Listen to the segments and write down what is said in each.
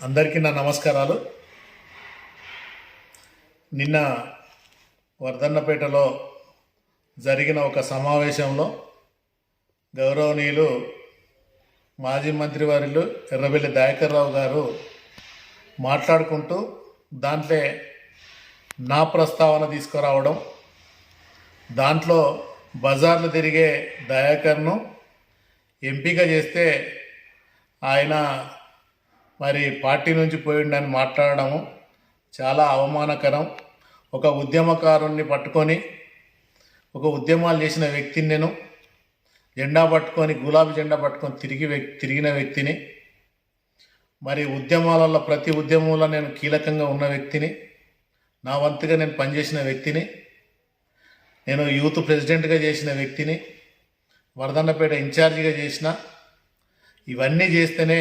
అందరికీ నా నమస్కారాలు. నిన్న వర్ధన్నపేటలో జరిగిన ఒక సమావేశంలో గౌరవనీయులు మాజీ మంత్రివర్యులు ఎర్రబెల్లి దయాకర్ రావు గారు మాట్లాడుకుంటూ దాంట్లో నా ప్రస్తావన తీసుకురావడం దాంట్లో బజార్లు తిరిగే దయాకర్ను ఎంపిక చేస్తే ఆయన మరి పార్టీ నుంచి పోయిండని మాట్లాడడము చాలా అవమానకరం. ఒక ఉద్యమకారుణ్ణి పట్టుకొని ఒక ఉద్యమాలు చేసిన వ్యక్తిని నేను జెండా పట్టుకొని గులాబీ జెండా పట్టుకొని తిరిగి తిరిగిన వ్యక్తిని మరి ఉద్యమాలలో ప్రతి ఉద్యమంలో నేను కీలకంగా ఉన్న వ్యక్తిని నా వంతుగా నేను పనిచేసిన వ్యక్తిని నేను యూత్ ప్రెసిడెంట్గా చేసిన వ్యక్తిని వరదన్నపేట ఇన్ఛార్జిగా చేసిన ఇవన్నీ చేస్తేనే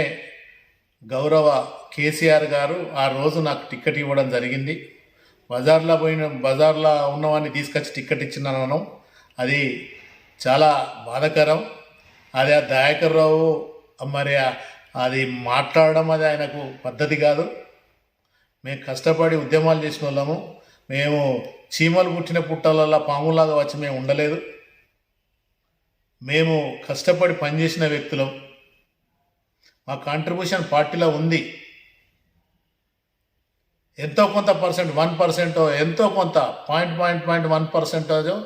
గౌరవ కేసీఆర్ గారు ఆ రోజు నాకు టిక్కెట్ ఇవ్వడం జరిగింది. బజార్లో పోయిన బజార్లో ఉన్నవాడిని తీసుకొచ్చి టిక్కెట్ ఇచ్చినాను. అది చాలా బాధాకరం. అది ఆ దయాకర్ రావు మరి ఆ- అది మాట్లాడడం అది ఆయనకు పద్ధతి కాదు. మేము కష్టపడి ఉద్యమాలు చేసిన వాళ్ళము. మేము చీమలు పుట్టిన పుట్టలల్లా పాములాగా వచ్చి మేము ఉండలేదు. మేము కష్టపడి పనిచేసిన వ్యక్తులం. మా కాంట్రిబ్యూషన్ పార్టీలో ఉంది. ఎంతో కొంత పర్సెంట్ వన్ పర్సెంట్ ఎంతో కొంత పాయింట్ పాయింట్ పాయింట్ వన్ పర్సెంటేజో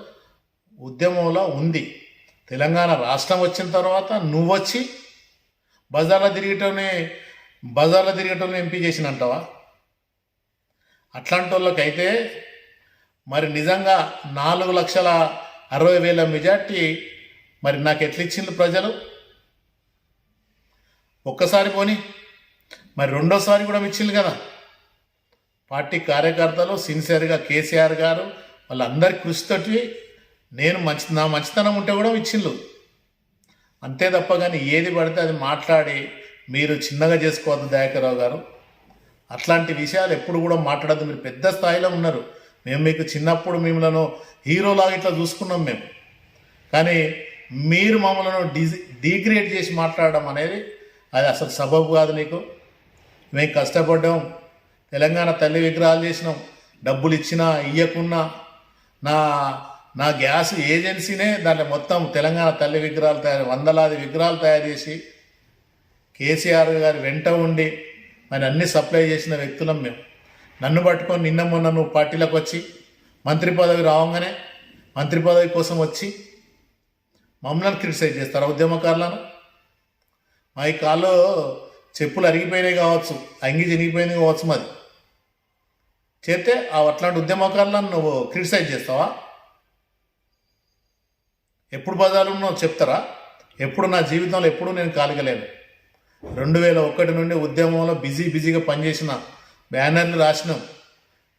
ఉద్యమంలో ఉంది. తెలంగాణ రాష్ట్రం వచ్చిన తర్వాత నువ్వు వచ్చి బజార్లో తిరిగేటోని బజార్లో తిరిగేటోని ఎంపీ చేసినంటావా? అట్లాంటి వాళ్ళకైతే మరి నిజంగా నాలుగు లక్షల అరవై వేల మెజార్టీ మరి నాకు ఎట్లా ఇచ్చింది ప్రజలు? ఒక్కసారి పోని. మరి రెండోసారి కూడా ఇచ్చింది కదా. పార్టీ కార్యకర్తలు సిన్సియర్గా కేసీఆర్ గారు వాళ్ళందరి కృషితోటి నేను మంచి నా మంచితనం ఉంటే కూడా ఇచ్చిండ్రు అంతే తప్ప కానీ ఏది పడితే అది మాట్లాడి మీరు చిన్నగా చేసుకోవద్దు దయాకరావు గారు. అట్లాంటి విషయాలు ఎప్పుడు కూడా మాట్లాడద్దు. మీరు పెద్ద స్థాయిలో ఉన్నారు. మేము మీకు చిన్నప్పుడు మిమ్మల్ని హీరోలాగా ఇట్లా చూసుకున్నాం మేము. కానీ మీరు మమ్మల్ని డిజి డీగ్రేడ్ చేసి మాట్లాడడం అనేది అది అసలు సబబు కాదు నీకు. మేము కష్టపడ్డాం. తెలంగాణ తల్లి విగ్రహాలు చేసినాం. డబ్బులు ఇచ్చినా ఇయ్యకున్నా. నా నా గ్యాస్ ఏజెన్సీనే దాంట్లో మొత్తం తెలంగాణ తల్లి విగ్రహాలు తయారు వందలాది విగ్రహాలు తయారు చేసి కేసీఆర్ గారి వెంట ఉండి మరి అన్ని సప్లై చేసిన వ్యక్తులం మేము నన్ను పట్టుకొని నిన్న మొన్న నువ్వు పార్టీలోకి వచ్చి మంత్రి పదవి రావంగానే మంత్రి పదవి కోసం వచ్చి మమ్మల్ని క్రిటిసైజ్ చేస్తారు ఉద్యమకారులను. మా ఈ కాల్లో చెప్పులు అరిగిపోయినాయి కావచ్చు అంగి చినిగిపోయినాయి కావచ్చు మరి చేస్తే అట్లాంటి ఉద్యమకాలను నువ్వు క్రిటిసైజ్ చేస్తావా? ఎప్పుడు బజార్లు ఉన్నావు చెప్తారా? ఎప్పుడు నా జీవితంలో ఎప్పుడు నేను కాలిగలేను. రెండు వేల ఒకటి నుండి ఉద్యమంలో బిజీ బిజీగా పనిచేసిన బ్యానర్లు రాసినాం.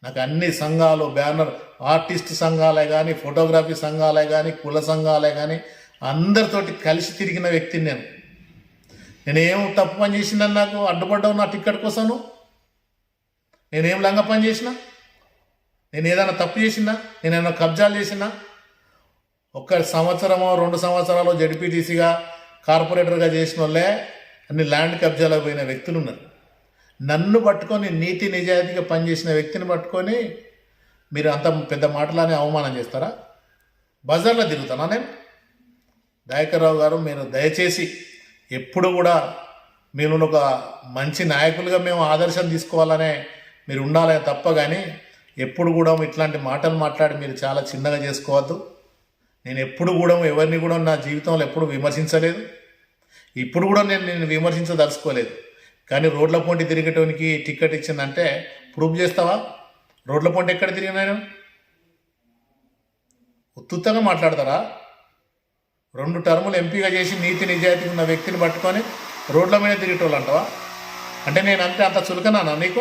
నాకు అన్ని సంఘాలు బ్యానర్ ఆర్టిస్ట్ సంఘాలే కానీ ఫోటోగ్రఫీ సంఘాలే కానీ కుల సంఘాలే కానీ అందరితోటి కలిసి తిరిగిన వ్యక్తిని నేను. నేనేం తప్పు పని చేసిందని నాకు అడ్డుపడ్డావు నా టిక్కెట్ కోసం నేనేం లంగ పని చేసినా? నేను ఏదైనా తప్పు చేసినా? నేను ఏమైనా కబ్జాలు చేసినా? ఒక్క సంవత్సరమో రెండు సంవత్సరాలు జడ్పీటీసీగా కార్పొరేటర్గా చేసిన వాళ్ళే అన్ని ల్యాండ్ కబ్జాలకు పోయిన వ్యక్తులు ఉన్నారు నన్ను పట్టుకొని నీతి నిజాయితీగా పనిచేసిన వ్యక్తిని పట్టుకొని మీరు అంత పెద్ద మాటలని అవమానం చేస్తారా? బజార్లో తిరుగుతానా నేను? దయాకర్రావు గారు మీరు దయచేసి ఎప్పుడు కూడా మీరు ఒక మంచి నాయకులుగా మేము ఆదర్శం తీసుకోవాలనే మీరు ఉండాలే తప్ప కానీ ఎప్పుడు కూడా ఇట్లాంటి మాటలు మాట్లాడి మీరు చాలా చిన్నగా చేసుకోవద్దు. నేను ఎప్పుడు కూడా ఎవరిని కూడా నా జీవితంలో ఎప్పుడు విమర్శించలేదు. ఇప్పుడు కూడా నేను నేను విమర్శించదలుచుకోలేదు. కానీ రోడ్ల పొంటి తిరిగటానికి టికెట్ ఇచ్చిందంటే ప్రూఫ్ చేస్తావా? రోడ్ల పొంటి ఎక్కడ తిరిగినా నేను ఉత్తుత్తంగా మాట్లాడతారా? రెండు టర్ములు ఎంపీగా చేసి నీతి నిజాయితీ ఉన్న వ్యక్తిని పట్టుకొని రోడ్ల మీద తిరిగేటోళ్ళు అంటావా? అంటే నేను అంతే అంత చులకనానా నీకు?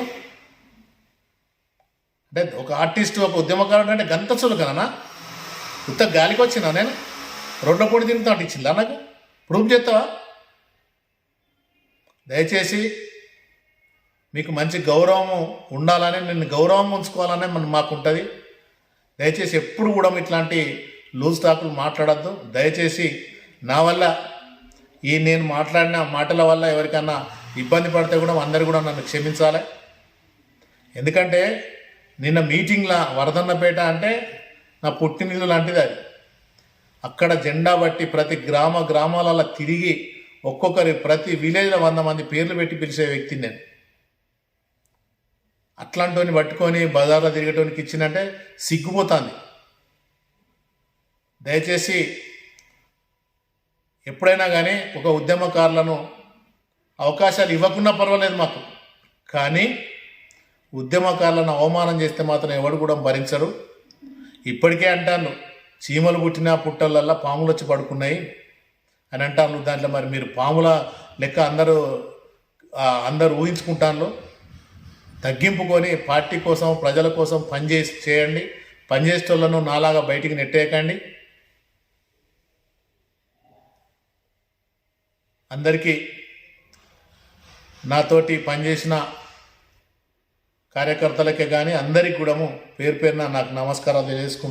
అంటే ఒక ఆర్టిస్ట్ ఒక ఉద్యమకారుడు అంటే గంత చులకనా ఉత్త గాలికి వచ్చినా నేను? రోడ్ల పొడి తిరుగుతా ఇచ్చిందా నాకు? ప్రూఫ్ చేస్తావా? దయచేసి మీకు మంచి గౌరవం ఉండాలని నిన్ను గౌరవం ఉంచుకోవాలనే మన మాకు ఉంటుంది దయచేసి ఎప్పుడు కూడా ఇట్లాంటి లూజ్ టాకులు మాట్లాడద్దు. దయచేసి నా వల్ల ఈ నేను మాట్లాడిన మాటల వల్ల ఎవరికన్నా ఇబ్బంది పడితే కూడా అందరు కూడా నన్ను క్షమించాలి. ఎందుకంటే నిన్న మీటింగ్లో వరదన్నపేట అంటే నా పుట్టినిల్లు లాంటిది అది. అక్కడ జెండా బట్టి ప్రతి గ్రామ గ్రామాలలో తిరిగి ఒక్కొక్కరి ప్రతి విలేజ్లో వంద మంది పేర్లు పెట్టి పిలిచే వ్యక్తి నేను. అట్లాంటిని పట్టుకొని బజార్లో తిరిగేటోనికి ఇచ్చినంటే సిగ్గుపోతుంది. దయచేసి ఎప్పుడైనా కానీ ఒక ఉద్యమకారులను అవకాశాలు ఇవ్వకున్నా పర్వాలేదు మాకు. కానీ ఉద్యమకారులను అవమానం చేస్తే మాత్రం ఎవడు కూడా భరించరు. ఇప్పటికే అంటాను చీమలు పుట్టిన పుట్టలల్లా పాములు వచ్చి పడుకున్నాయి అని అంటాను దాంట్లో మరి మీరు పాముల లెక్క అందరూ అందరూ ఊహించుకుంటాను తగ్గింపుకొని పార్టీ కోసం ప్రజల కోసం పనిచేసి చేయండి. పనిచేసేటోళ్ళను నాలాగా బయటికి నెట్టేయకండి. అందరికీ నాతోటి పనిచేసిన కార్యకర్తలకే కానీ అందరికి కూడా పేరు పేరున నాకు నమస్కారాలు తెలియజేసుకుంటున్నాను